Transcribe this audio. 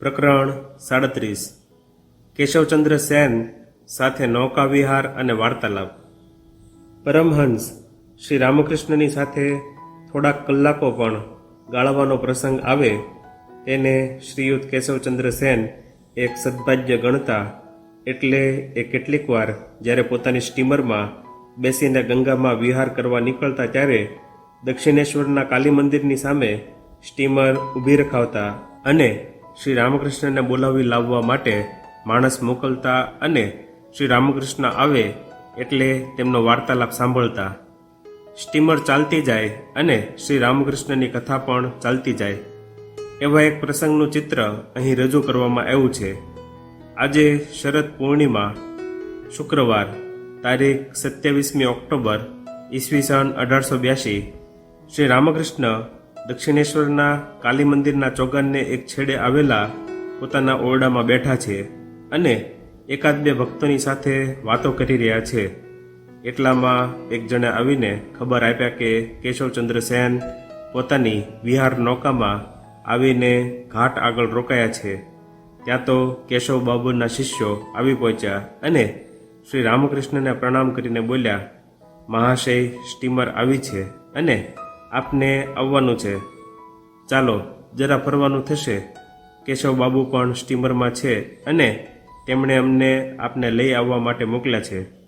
પ્રકરણ સાડત્રીસ. કેશવચંદ્ર સેન સાથે નૌકા વિહાર અને વાર્તાલાપ. પરમહંસ શ્રી રામકૃષ્ણની સાથે થોડાક કલાકો પણ ગાળવાનો પ્રસંગ આવે, તેને શ્રીયુત કેશવચંદ્ર સેન એક સદભાગ્ય ગણતા એટલે એ કેટલીક વાર જ્યારે પોતાની સ્ટીમરમાં બેસીને ગંગામાં વિહાર કરવા નીકળતા ત્યારે દક્ષિણેશ્વરના કાલી મંદિરની સામે સ્ટીમર ઊભી રખાવતા અને શ્રી રામકૃષ્ણને બોલાવી લાવવા માટે માણસ મોકલતા અને શ્રી રામકૃષ્ણ આવે એટલે તેમનો વાર્તાલાપ સાંભળતા. સ્ટીમર ચાલતી જાય અને શ્રી રામકૃષ્ણની કથા પણ ચાલતી જાય. એવા એક પ્રસંગનું ચિત્ર અહીં રજૂ કરવામાં આવ્યું છે. આજે શરદ પૂર્ણિમા, શુક્રવાર, તારીખ સત્યાવીસમી ઓક્ટોબર, ઈસવીસન અઢારસો બ્યાસી શ્રી રામકૃષ્ણ દક્ષિણેશ્વરના કાલી મંદિરના ચોગાનને એક છેડે આવેલા પોતાના ઓરડામાં બેઠા છે અને એકાદ બે ભક્તોની સાથે વાતો કરી રહ્યા છે. એટલામાં એક જણે આવીને ખબર આપ્યા કે કેશવચંદ્ર સેન પોતાની વિહાર નૌકામાં આવીને ઘાટ આગળ રોકાયા છે. ત્યાં તો કેશવ બાબુના શિષ્યો આવી પહોંચ્યા અને શ્રી રામકૃષ્ણને પ્રણામ કરીને બોલ્યા, મહાશય, સ્ટીમર આવી છે. અને આપને આવવાનું છે. ચાલો, જરા ફરવાનું થશે. કેશવ બાબુ પણ સ્ટીમરમાં છે અને તેમણે અમને આપને લઈ આવવા માટે મોકલ્યા છે.